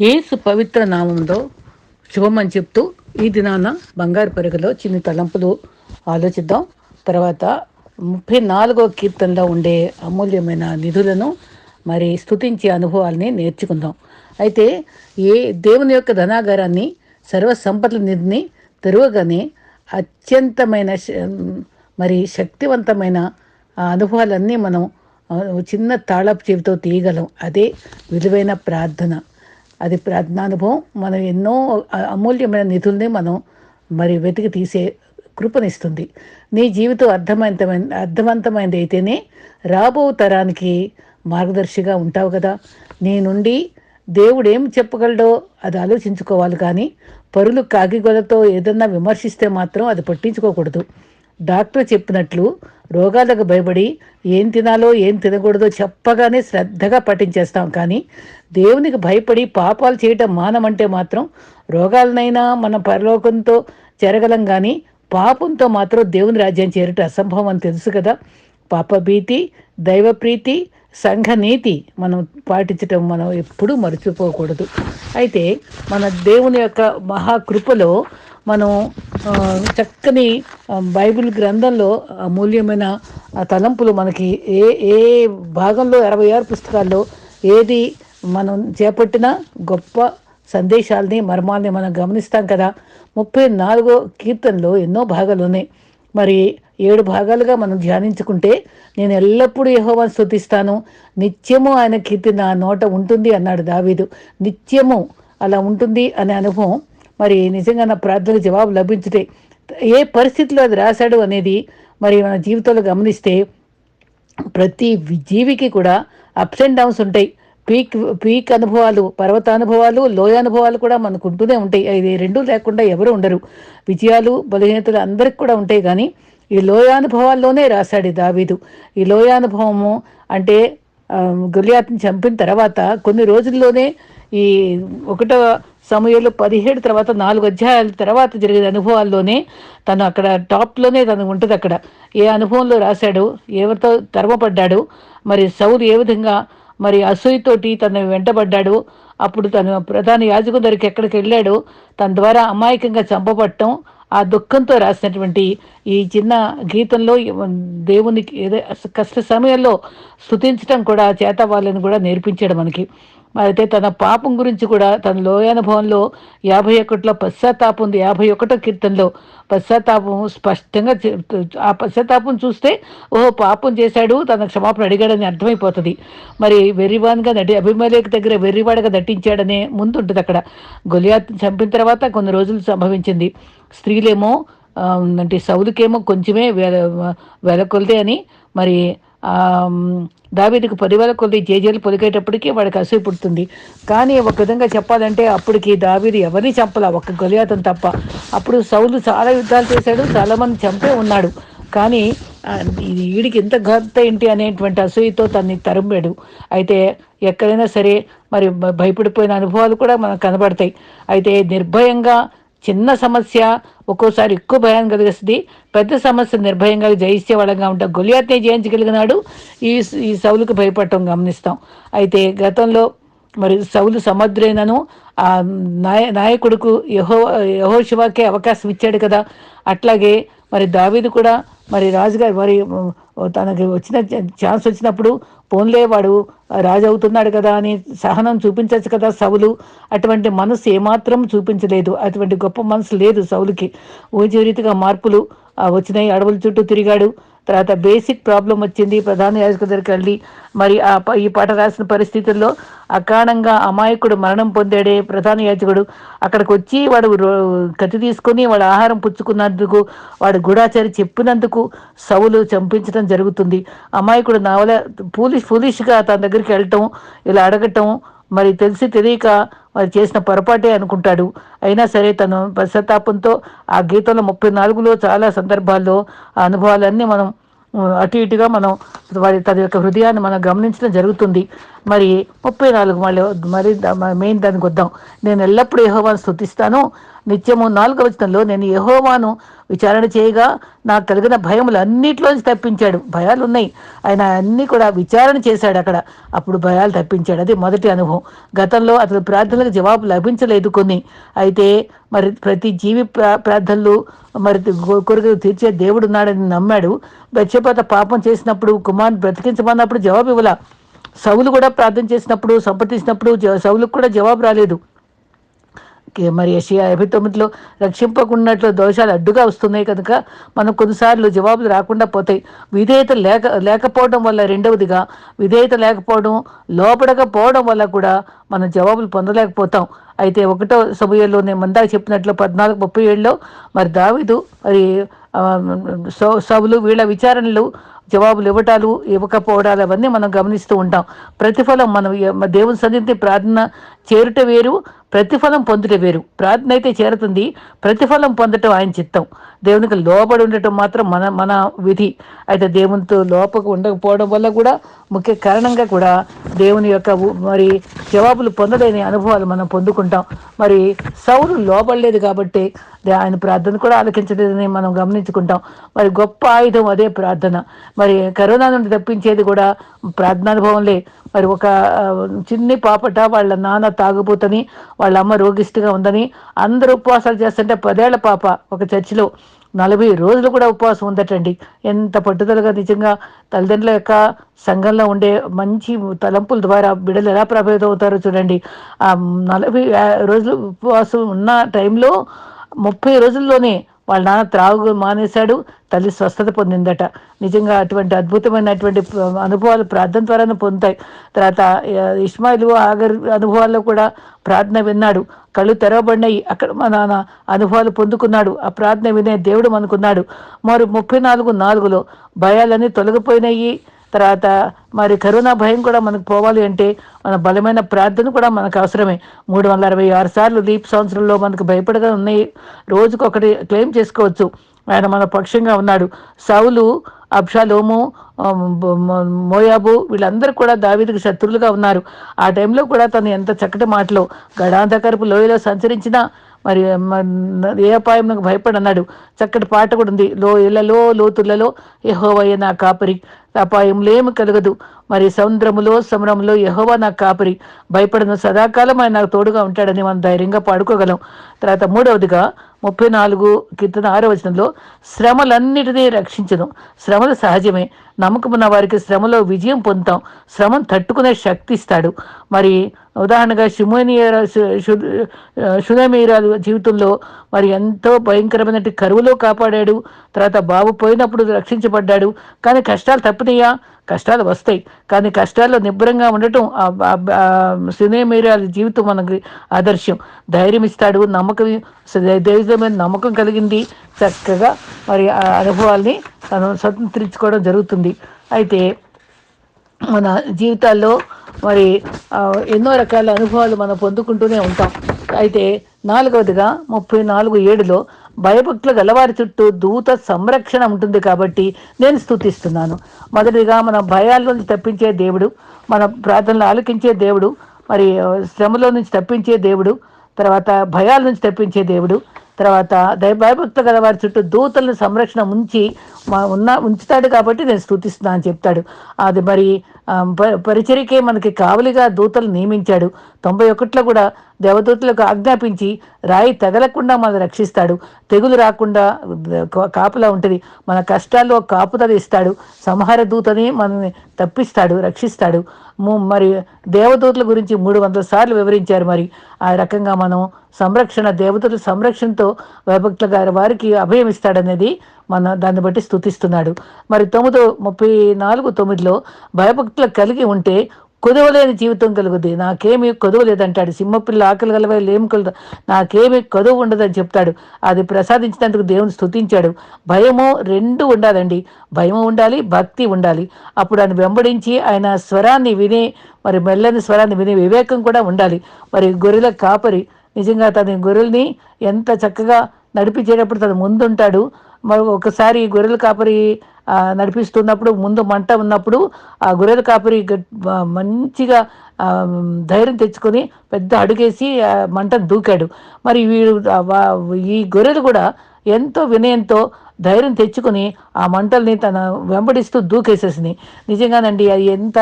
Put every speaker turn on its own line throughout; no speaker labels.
ఏసు పవిత్ర నామంలో శుభమని చెప్తూ ఈ దినాన బంగారు పెరుగులో చిన్ని తలంపులు ఆలోచిద్దాం. తర్వాత ముప్పై నాలుగో కీర్తనలో ఉండే అమూల్యమైన నిధులను మరి స్థుతించే అనుభవాల్ని నేర్చుకుందాం. అయితే ఏ దేవుని యొక్క ధనాగారాన్ని సర్వ సంపదల నిధిని తెరవగానే అత్యంతమైన మరి శక్తివంతమైన ఆ అనుభవాలన్నీ మనం చిన్న తాళపు చెవితో తీయగలం. అదే విలువైన ప్రార్థన. అది ప్రార్థనానుభవం మనం ఎన్నో అమూల్యమైన నిధుల్ని మనం మరి వెతికి తీసే కృపనిస్తుంది. నీ జీవితం అర్థవంతమైన అర్థవంతమైనది అయితేనే రాబో తరానికి మార్గదర్శిగా ఉంటావు కదా. నీ నుండి దేవుడు ఏం చెప్పగలడో అది ఆలోచించుకోవాలి కానీ పరులు కాగిగొలతో ఏదన్నా విమర్శిస్తే మాత్రం అది పట్టించుకోకూడదు. డాక్టర్ చెప్పినట్లు రోగాలకు భయపడి ఏం తినాలో ఏం తినకూడదో చెప్పగానే శ్రద్ధగా పఠించేస్తాం. కానీ దేవునికి భయపడి పాపాలు చేయటం మానమంటే మాత్రం రోగాలనైనా మన పరలోకంతో చేరగలం కానీ పాపంతో మాత్రం దేవుని రాజ్యం చేరట అసంభవం అని తెలుసు కదా. పాపభీతి దైవప్రీతి సంఘనీతి మనం పాటించటం మనం ఎప్పుడూ మర్చిపోకూడదు. అయితే మన దేవుని యొక్క మహాకృపలో మనం చక్కని బైబిల్ గ్రంథంలో అమూల్యమైన తలంపులు మనకి ఏ ఏ భాగంలో అరవై ఆరు పుస్తకాల్లో ఏది మనం చేపట్టిన గొప్ప సందేశాలని మర్మాల్ని మనం గమనిస్తాం కదా. ముప్పై నాలుగో కీర్తనలో ఎన్నో భాగాలు ఉన్నాయి. మరి ఏడు భాగాలుగా మనం ధ్యానించుకుంటే నేను ఎల్లప్పుడూ యెహోవాను స్థుతిస్తాను నిత్యము ఆయన కీర్తి నా నోట ఉంటుంది అన్నాడు దావీదు. నిత్యము అలా ఉంటుంది అనే అనుభవం మరి నిజంగా నా ప్రార్థన జవాబు లభించుటే ఏ పరిస్థితిలో అది రాశాడు అనేది మరి మన జీవితంలో గమనిస్తే ప్రతి జీవికి కూడా అప్స్ అండ్ డౌన్స్ ఉంటాయి. పీక్ పీక్ అనుభవాలు పర్వత అనుభవాలు లోయ అనుభవాలు కూడా మనకు ఉంటూనే ఉంటాయి. ఇది రెండూ లేకుండా ఎవరు ఉండరు. విజయాలు బలహీనతలు అందరికి కూడా ఉంటాయి కానీ ఈ లోయానుభవాల్లోనే రాశాడు ఈ దావీదు. ఈ లోయానుభవము అంటే ఆ, చంపిన తర్వాత కొన్ని రోజుల్లోనే ఈ ఒకటో సమయంలో పదిహేడు తర్వాత నాలుగు అధ్యాయాల తర్వాత జరిగే అనుభవాల్లోనే తను అక్కడ టాప్లోనే తను ఉంటుంది అక్కడ. ఏ అనుభవంలో రాశాడు ఎవరితో తరమపడ్డాడు మరి సౌలు ఏ విధంగా మరి అసూయతోటి తను వెంటబడ్డాడు అప్పుడు తను ప్రధాన యాజకుని దగ్గరికి ఎక్కడికి వెళ్ళాడు తన ద్వారా అమాయకంగా చంపబట్టం ఆ దుఃఖంతో రాసినటువంటి ఈ చిన్న గీతంలో దేవునికి ఏదో కష్ట సమయంలో స్థుతించడం కూడా చేత వాళ్ళని కూడా నేర్పించాడు మనకి. అయితే తన పాపం గురించి కూడా తన లోయానుభవంలో యాభై ఒకటిలో పశ్చాత్తాపం ఉంది. యాభై ఒకటో కీర్తనలో పశ్చాత్తాపం స్పష్టంగా ఆ పశ్చాత్తాపం చూస్తే ఓహో పాపం చేశాడు తన క్షమాపణ అడిగాడని అర్థమైపోతుంది. మరి వెర్రివాన్గా నటి అభిమలేఖ దగ్గర వెర్రివాడగా నటించాడనే ముందు ఉంటుంది అక్కడ. గొలియాత్ చంపిన తర్వాత కొన్ని రోజులు సంభవించింది. స్త్రీలేమో అంటే సౌలుకేమో కొంచెమే వెల వెలకొల్దే అని మరి దావీదుకు పదివేల కొద్ది జేజేలు పొలికేటప్పటికీ వాడికి అసూ పుడుతుంది. కానీ ఒక విధంగా చెప్పాలంటే అప్పటికి దావీదు ఎవరిని చంపలా? ఒక్క గొలియాతను తప్ప. అప్పుడు సౌలు చాలా యుద్ధాలు చేశాడు చాలామంది చంపే ఉన్నాడు. కానీ ఇది వీడికి ఇంత ఘనత ఏంటి అనేటువంటి అసూయతో తన్ని తరిమాడు అయితే ఎక్కడైనా సరే మరి భయపడిపోయిన అనుభవాలు కూడా మనకు కనబడతాయి. అయితే నిర్భయంగా చిన్న సమస్య ఒక్కోసారి ఎక్కువ భయాన్ని కలిగిస్తుంది. పెద్ద సమస్య నిర్భయంగా జయించే వాళ్ళంగా ఉంటాం గొలియాత్నే జయించగలిగినాడు. ఈ ఈ సౌలుకు భయపడటం గమనిస్తాం. అయితే గతంలో మరి సౌలు సమర్థులైనను ఆ నాయ నాయకుడుకు యహో యహోశివాకే అవకాశం ఇచ్చాడు కదా. అట్లాగే మరి దావీదు కూడా మరి రాజుగారు మరి తనకి వచ్చిన ఛాన్స్ వచ్చినప్పుడు పోన్లే వాడు రాజు అవుతున్నాడు కదా అని సహనం చూపించచ్చు కదా సవులు. అటువంటి మనసు ఏమాత్రం చూపించలేదు. అటువంటి గొప్ప మనసు లేదు సౌలుకి ఊహించే రీతిగా మార్పులు వచ్చినాయి. అడవుల చుట్టూ తిరిగాడు. తర్వాత బేసిక్ ప్రాబ్లం వచ్చింది. ప్రధాన యాజకు దగ్గరికి వెళ్ళి మరి ఆ ప- ఈ పాట రాసిన పరిస్థితుల్లో అకారణంగా అమాయకుడు మరణం పొందాడే ప్రధాన యాజకుడు అక్కడికి వచ్చి వాడు రో- కత్తి తీసుకొని వాడు ఆహారం పుచ్చుకున్నందుకు వాడు గూఢాచారి చెప్పినందుకు సవులు చంపించడం జరుగుతుంది. అమాయకుడు నావల పూలిష్ ఫూలిష్గా తన దగ్గరికి వెళ్ళటం ఇలా అడగటం మరి తెలిసి తెలియక మరి చేసిన పొరపాటే అనుకుంటాడు. అయినా సరే తను పశ్చాత్తాపంతో ఆ గీతంలో ముప్పై నాలుగులో చాలా సందర్భాల్లో ఆ అనుభవాలన్నీ మనం అటు ఇటుగా మనం వారి తన యొక్క హృదయాన్ని మనం గమనించడం జరుగుతుంది. మరి ముప్పై నాలుగు మళ్ళీ మరి మ- మెయిన్ దానికి వద్దాం. నేను ఎల్లప్పుడూ యెహోవాను స్థుతిస్తాను నిత్యము నాలుగవ వచనంలో నేను యహోవాను విచారణ చేయగా నాకు కలిగిన భయములు అన్నిట్లోంచి తప్పించాడు. భయాలు ఉన్నాయి ఆయన అన్నీ కూడా విచారణ చేశాడు అక్కడ. అప్పుడు భయాలు తప్పించాడు. అది మొదటి అనుభవం. గతంలో అతని ప్రార్థనలకు జవాబు లభించలేదు కొన్ని. అయితే మరి ప్రతి జీవి ప్రార్థనలు మరి కొరకు తీర్చే దేవుడు ఉన్నాడని నమ్మాడు. బెచ్చపోత పాపం చేసినప్పుడు కుమార్ని బ్రతికించమన్నప్పుడు జవాబు ఇవ్వలా. సౌలు కూడా ప్రార్థన చేసినప్పుడు సంప్రదించినప్పుడు జ- సౌలుకు కూడా జవాబు రాలేదు. మరి యషియా యాభై తొమ్మిదిలో రక్షింపకున్నట్లు దోషాలు అడ్డుగా వస్తున్నాయి కనుక మనం కొన్నిసార్లు జవాబులు రాకుండా పోతాయి. విధేయత లేక లేకపోవడం వల్ల రెండవదిగా విధేయత లేకపోవడం లోపడకపోవడం వల్ల కూడా మనం జవాబులు పొందలేకపోతాం. అయితే ఒకటో సమయంలో నేను మందాక చెప్పినట్లు పద్నాలుగు ముప్పై ఏడులో మరి దావిదు మరి ఆ, సౌ- వీళ్ళ విచారణలు జవాబులు ఇవ్వటాలు ఇవ్వకపోవడాలు అవన్నీ మనం గమనిస్తూ ఉంటాం. ప్రతిఫలం మనం దేవుని సన్నిధి ప్రార్థన చేరుట వేరు ప్రతిఫలం పొందుట వేరు. ప్రార్థన అయితే చేరుతుంది. ప్రతిఫలం పొందటం ఆయన చిత్తం. దేవునికి లోబడి ఉండటం మాత్రం మన మన విధి. అయితే దేవునితో లోపకు ఉండకపోవడం వల్ల కూడా ముఖ్య కారణంగా కూడా దేవుని యొక్క మరి జవాబులు పొందలేని అనుభవాలు మనం పొందుకుంటాం. మరి సౌరు లోబడలేదు కాబట్టి ఆయన ప్రార్థన కూడా ఆలకించలేదని మనం గమనించుకుంటాం. మరి గొప్ప ఆయుధం అదే ప్రార్థన. మరి కరోనా నుండి తప్పించేది కూడా ప్రార్థనానుభవంలే మరి ఒక చిన్ని పాపట వాళ్ళ నాన్న తాగుబోతని వాళ్ళ అమ్మ రోగిష్టిగా ఉందని అందరూ ఉపవాసాలు చేస్తుంటే పదేళ్ళ పాప ఒక చర్చిలో నలభై రోజులు కూడా ఉపవాసం ఉందటండి. ఎంత పట్టుదలగా నిజంగా తల్లిదండ్రుల యొక్క సంఘంలో ఉండే మంచి తలంపుల ద్వారా బిడ్డలు ఎలా ప్రభావితం అవుతారో చూడండి. ఆ నలభై రోజులు ఉపవాసం ఉన్న టైంలో ముప్పై రోజుల్లోనే వాళ్ళ నాన్న త్రాగు మానేశాడు తల్లి స్వస్థత పొందిందట. నిజంగా అటువంటి అద్భుతమైనటువంటి అనుభవాలు ప్రార్థన ద్వారానే పొందుతాయి. తర్వాత ఇస్మాయిల్ ఇస్మాయిలు ఆగర్ అనుభవాల్లో కూడా ప్రార్థన విన్నాడు. కళ్ళు తెరవబడినాయి. అక్కడ మా నాన్న అనుభవాలు పొందుకున్నాడు. ఆ ప్రార్థన వినే దేవుడు అనుకున్నాడు మరి ముప్పై నాలుగు నాలుగులో భయాలన్నీ తొలగిపోయినాయి. తర్వాత మరి కరోనా భయం కూడా మనకు పోవాలి అంటే మన బలమైన ప్రార్థన కూడా మనకు అవసరమే. మూడు వందల అరవై ఆరు సార్లు లీప్ సంవత్సరంలో మనకు భయపడగా ఉన్నాయి. రోజుకు ఒకటి క్లెయిమ్ చేసుకోవచ్చు. ఆయన మన పక్షంగా ఉన్నాడు. సౌలు అబ్షాలోము మోయాబు వీళ్ళందరూ కూడా దావీదికి శత్రువులుగా ఉన్నారు. ఆ టైంలో కూడా తను ఎంత చక్కటి మాటలో గడాంధకరపు లోయలో సంచరించినా మరి ఏ అపాయం నాకు భయపడన్నాడు చక్కటి పాట కూడా ఉంది. లో ఇళ్ళలో లోతులలో యహోవయ్య నా కాపరి. అపాయంలేమి కలగదు. మరి సముద్రములో సమరములో యహోవా నా కాపరి. భయపడను సదాకాలం ఆయన నాకు తోడుగా ఉంటాడని మనం ధైర్యంగా పాడుకోగలం. తర్వాత మూడవదిగా ముప్పై నాలుగు కీర్తన ఆరో వచనంలో శ్రమలన్నిటినీ రక్షించను. శ్రమలు సహజమే. నమ్మకమున్న వారికి శ్రమలో విజయం పొందుతాం. శ్రమను తట్టుకునే శక్తి ఇస్తాడు. మరి ఉదాహరణగా షుమోనియర షునమీరాలు జీవితంలో మరి ఎంతో భయంకరమైన కరువులో కాపాడాడు. తర్వాత బాబు పోయినప్పుడు రక్షించబడ్డాడు. కానీ కష్టాలు తప్పినాయా కష్టాలు వస్తాయి. కానీ కష్టాల్లో నిబ్బరంగా ఉండటం సినేమీరాల జీవితం మనకి ఆదర్శం. ధైర్యం ఇస్తాడు నమ్మకం దైవమైన నమ్మకం కలిగింది. చక్కగా మరి ఆ అనుభవాల్ని తను స్వతంత్రించుకోవడం జరుగుతుంది. అయితే మన జీవితాల్లో మరి ఎన్నో రకాల అనుభవాలు మనం పొందుకుంటూనే ఉంటాం. అయితే నాలుగవదిగా ముప్పై నాలుగు ఏడులో భయభక్తులు గలవారి చుట్టూ దూత సంరక్షణ ఉంటుంది కాబట్టి నేను స్తుతిస్తున్నాను. మొదటిగా మన భయాల నుంచి తప్పించే దేవుడు మన ప్రార్థనలు ఆలకించే దేవుడు మరి శ్రమలో నుంచి తప్పించే దేవుడు తర్వాత భయాల నుంచి తప్పించే దేవుడు తర్వాత దయ గల వారి చుట్టూ దూతలను సంరక్షణ ఉంచి మా ఉన్న ఉంచుతాడు కాబట్టి నేను స్తుతిస్తున్నా అని చెప్తాడు. అది మరి పరిచరికే ప- మనకి కావలిగా దూతలు నియమించాడు. తొంభై ఒకటిలో కూడా దేవదూతలకు ఆజ్ఞాపించి రాయి తగలకుండా మనం రక్షిస్తాడు. తెగులు రాకుండా కాపులా ఉంటుంది. మన కష్టాల్లో కాపుదల ఇస్తాడు. సంహార దూతని మనల్ని తప్పిస్తాడు రక్షిస్తాడు. ము- మరి దేవదూతల గురించి మూడు వందల సార్లు వివరించారు మరి. ఆ రకంగా మనం సంరక్షణ దేవతల సంరక్షణతో వైభక్తుల గారి వారికి అభయం ఇస్తాడనేది మన దాన్ని బట్టి స్థుతిస్తున్నాడు మరి తొమ్మిదో ముప్పై నాలుగు తొమ్మిదిలో భయభక్తులు కలిగి ఉంటే కొదవలేని జీవితం కలుగుద్ది. నాకేమీ కొదవ లేదంటాడు. సింహపిల్ల ఆకలి గలవాళ్ళు ఏం కలదు నాకేమీ కొదవ ఉండదని చెప్తాడు. అది ప్రసాదించినందుకు దేవుని స్థుతించాడు భయము రెండు ఉండాలండి. భయము ఉండాలి భక్తి ఉండాలి. అప్పుడు ఆయన వెంబడించి ఆయన స్వరాన్ని వినే మరి మెల్లని స్వరాన్ని వినే వివేకం కూడా ఉండాలి. మరి గొర్రెల కాపరి నిజంగా తన గొర్రెల్ని ఎంత చక్కగా నడిపించేటప్పుడు తను ముందుంటాడు. మరి ఒకసారి గొర్రెల కాపరి నడిపిస్తున్నప్పుడు ముందు మంట ఉన్నప్పుడు ఆ గొర్రెల కాపరి మంచిగా ధైర్యం తెచ్చుకొని పెద్ద అడుగేసి మంట మంటను దూకాడు. మరి వీడు ఈ గొర్రెలు కూడా ఎంతో వినయంతో ధైర్యం తెచ్చుకొని ఆ మంటల్ని తన వెంబడిస్తూ దూకేసేసింది. నిజంగానండి అది ఎంత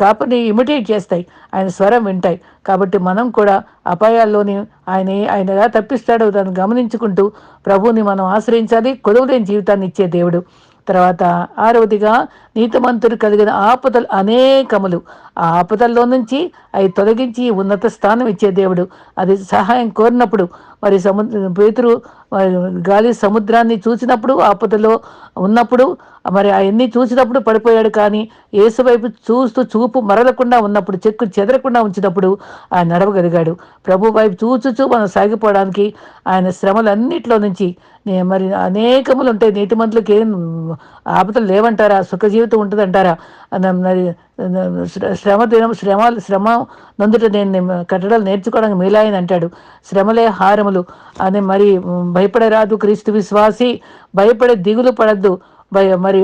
కాపుని ఇమిటేట్ చేస్తాయి. ఆయన స్వరం వింటాయి. కాబట్టి మనం కూడా అపాయాల్లోని ఆయన ఆయన ఎలా తప్పిస్తాడో దాన్ని గమనించుకుంటూ ప్రభువుని మనం ఆశ్రయించాలి కొదవలేని జీవితాన్ని ఇచ్చే దేవుడు. తర్వాత ఆరవదిగా నీతిమంతుడు కలిగిన ఆపదలు అనేకములు. ఆ ఆపదల్లో నుంచి అవి తొలగించి ఉన్నత స్థానం ఇచ్చే దేవుడు. అది సహాయం కోరినప్పుడు మరి సముద్ర పేతురు మరి గాలి సముద్రాన్ని చూసినప్పుడు ఆపదలో ఉన్నప్పుడు మరి అవన్నీ చూసినప్పుడు పడిపోయాడు కానీ యేసు వైపు చూస్తూ చూపు మరలకుండా ఉన్నప్పుడు చెక్కు చెదరకుండా ఉంచినప్పుడు ఆయన నడవగలిగాడు. ప్రభు వైపు చూచుచూ మనం సాగిపోవడానికి ఆయన శ్రమలన్నిట్లో నుంచి మరి అనేకములు ఉంటాయి. నీతిమంతులకి ఏం ఆపదలు లేవంటారా? సుఖ జీవితం ఉంటుందంటారా? మరి శ్ర- శ్రమ దినం శ్రమ శ్రమ నందుట నేను కట్టడాలు నేర్చుకోవడానికి మేలాయని అంటాడు. శ్రమలే హారం హారములు అని మరి భయపడరాదు క్రీస్తు విశ్వాసి. భయపడే దిగులు పడద్దు. భయ మరి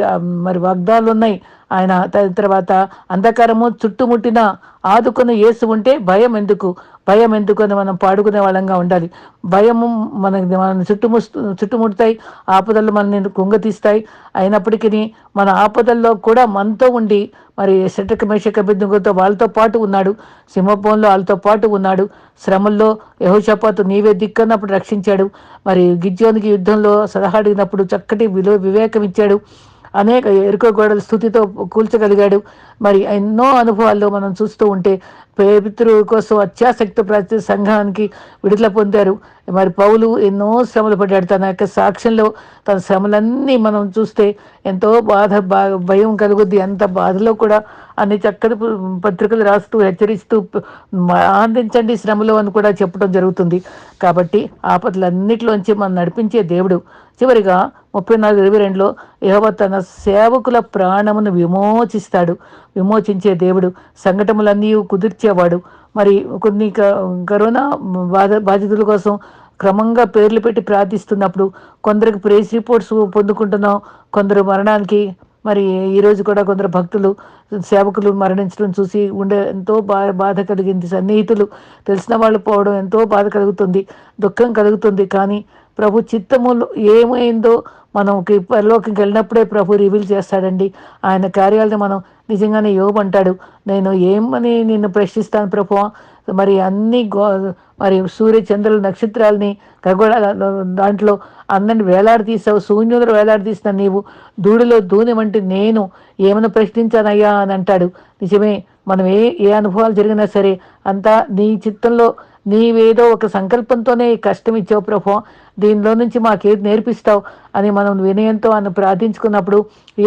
మరి వాగ్దాలు ఉన్నాయి ఆయన తర్వాత అంధకారము చుట్టుముట్టిన ఆదుకున్న యేసు ఉంటే భయం ఎందుకు? భయం ఎందుకు అని మనం పాడుకునే వాళ్ళంగా ఉండాలి. భయము మనకి మన చుట్టుము చుట్టుముడతాయి. ఆపదలు మనల్ని కుంగతీస్తాయి అయినప్పటికీ మన ఆపదల్లో కూడా మనతో ఉండి మరి శటక మేషక బిద్దుగుతో వాళ్ళతో పాటు ఉన్నాడు. సింహభవన్లో వాళ్ళతో పాటు ఉన్నాడు. శ్రమల్లో యహోషపాతు నీవే దిక్కన్నప్పుడు రక్షించాడు. మరి గిజ్జోనికి యుద్ధంలో సలహా అడిగినప్పుడు చక్కటి విలువ వివేకం ఇచ్చాడు అనేక ఎరుక గోడల స్థుతితో కూల్చగలిగాడు. మరి ఎన్నో అనుభవాల్లో మనం చూస్తూ ఉంటే పేపితృ కోసం అత్యాసక్తి ప్రతి సంఘానికి విడుదల పొందారు. మరి పౌలు ఎన్నో శ్రమలు పడ్డాడు. తన యొక్క సాక్ష్యంలో తన శ్రమలన్నీ మనం చూస్తే ఎంతో బాధ బా భయం కలుగుద్ది. అంత బాధలో కూడా అన్ని చక్కటి పత్రికలు రాస్తూ హెచ్చరిస్తూ ఆనందించండి శ్రమలో అని కూడా చెప్పడం జరుగుతుంది. కాబట్టి ఆపదలన్నిటిలోంచి మనం నడిపించే దేవుడు. చివరిగా ముప్పై నాలుగు ఇరవై రెండులో యహోవ తన సేవకుల ప్రాణమును విమోచిస్తాడు. విమోచించే దేవుడు సంఘటనలన్నీ కుదిర్చేవాడు. మరి కొన్ని క- కరోనా బాధ బాధితుల కోసం క్రమంగా పేర్లు పెట్టి ప్రార్థిస్తున్నప్పుడు కొందరికి ప్రేస్ రిపోర్ట్స్ పొందుకుంటున్నాం. కొందరు మరణానికి మరి ఈరోజు కూడా కొందరు భక్తులు సేవకులు మరణించడం చూసి ఉండే ఎంతో బా బాధ కలిగింది. సన్నిహితులు తెలిసిన వాళ్ళు పోవడం ఎంతో బాధ కలుగుతుంది దుఃఖం కలుగుతుంది. కానీ ప్రభు చిత్తములు ఏమైందో మనం పరలోకంకి వెళ్ళినప్పుడే ప్రభు రివీల్ చేస్తాడండి. ఆయన కార్యాలను మనం నిజంగానే యోగంటాడు నేను ఏమని నిన్ను ప్రశ్నిస్తాను ప్రభు? మరి అన్ని గో మరి సూర్య చంద్రుల నక్షత్రాలని ఖగోళ దాంట్లో అందరిని వేలాడదీసావు శూన్యులు వేలాడదీసిన నీవు దూడిలో దూని నేను ఏమైనా ప్రశ్నించానయ్యా అని అంటాడు. నిజమే మనం ఏ ఏ అనుభవాలు జరిగినా సరే అంతా నీ చిత్తంలో నీవేదో ఒక సంకల్పంతోనే ఈ కష్టం ఇచ్చావు ప్రభు. దీనిలో నుంచి మాకేది నేర్పిస్తావు అని మనం వినయంతో అని ప్రార్థించుకున్నప్పుడు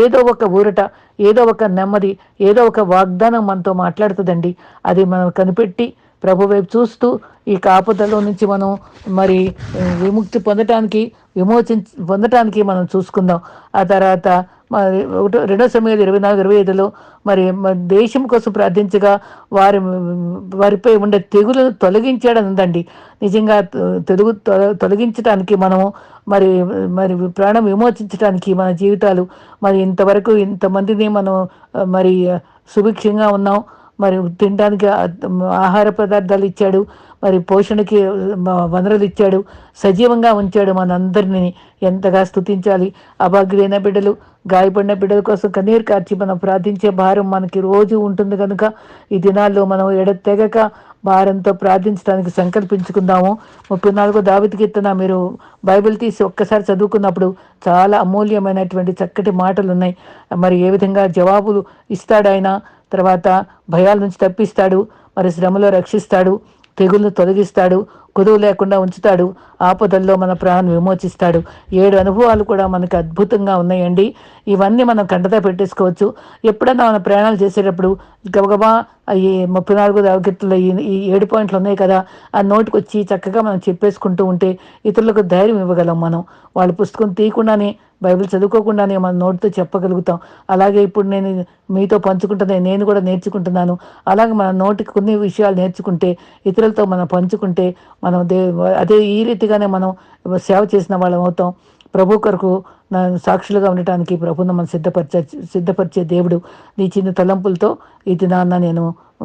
ఏదో ఒక ఊరట ఏదో ఒక నెమ్మది ఏదో ఒక వాగ్దానం మనతో మాట్లాడుతుందండి. అది మనం కనిపెట్టి ప్రభు వైపు చూస్తూ ఈ కాపుదలో నుంచి మనం మరి విముక్తి పొందటానికి విమోచన పొందటానికి మనం చూసుకుందాం. ఆ తర్వాత మరి ఒకటో రెండో సమయంలో ఇరవై నాలుగు ఇరవై ఐదులో మరి దేశం కోసం ప్రార్థించగా వారి వారిపై ఉండే తెగులను తొలగించాడని ఉందండి. నిజంగా తెలుగు తొల- తొలగించడానికి మనము మరి మరి ప్రాణం విమోచించడానికి మన జీవితాలు మరి ఇంతవరకు ఇంతమందిని మనం మరి సుభిక్షంగా ఉన్నాం. మరి తినడానికి ఆహార పదార్థాలు ఇచ్చాడు. మరి పోషణకి వనరులు ఇచ్చాడు. సజీవంగా ఉంచాడు మనందరినీ. ఎంతగా స్తుతించాలి. అభాగ్యులైన బిడ్డలు గాయపడిన బిడ్డల కోసం కన్నీరు కార్చి మనం ప్రార్థించే భారం మనకి రోజు ఉంటుంది కనుక ఈ దినాల్లో మనం ఎడతెగక భారంతో ప్రార్థించడానికి సంకల్పించుకుందాము. ముప్పై నాలుగో దావితి కీర్తన మీరు బైబిల్ తీసి ఒక్కసారి చదువుకున్నప్పుడు చాలా అమూల్యమైనటువంటి చక్కటి మాటలు ఉన్నాయి. మరి ఏ విధంగా జవాబులు ఇస్తాడు ఆయన తర్వాత భయాల నుంచి తప్పిస్తాడు. మరి శ్రమలో రక్షిస్తాడు. తెగులను తొలగిస్తాడు. కుదువు లేకుండా ఉంచుతాడు. ఆపదల్లో మన ప్రాణం విమోచిస్తాడు. ఏడు అనుభవాలు కూడా మనకు అద్భుతంగా ఉన్నాయండి. ఇవన్నీ మనం కంటతా పెట్టేసుకోవచ్చు. ఎప్పుడైనా మన ప్రయాణాలు చేసేటప్పుడు గబగబా ఈ ముప్పై నాలుగు కీర్తనలో ఈ ఏడు పాయింట్లు ఉన్నాయి కదా ఆ నోటికి వచ్చి చక్కగా మనం చెప్పేసుకుంటూ ఉంటే ఇతరులకు ధైర్యం ఇవ్వగలం మనం. వాళ్ళ పుస్తకం తీయకుండానే బైబిల్ చదువుకోకుండానే మన నోటితో చెప్పగలుగుతాం. అలాగే ఇప్పుడు నేను మీతో పంచుకుంటున్నా నేను కూడా నేర్చుకుంటున్నాను. అలాగే మన నోటికి కొన్ని విషయాలు నేర్చుకుంటే ఇతరులతో మనం పంచుకుంటే మనం దే అదే ఈ రీతిగానే మనం సేవ చేసిన వాళ్ళం అవుతాం. ప్రభు కొరకు సాక్షులుగా ఉండటానికి ప్రభుత్వం మనం సిద్ధపరిచే సిద్ధపరిచే దేవుడు నీ చిన్న తలంపులతో ఈ దినాన్న నేను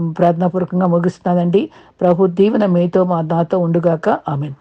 ప్రార్థనాపూర్వకంగా ముగిస్తున్నానండి. ప్రభు దీవెన మీతో మా నాతో ఉండుగాక. ఆమెన్.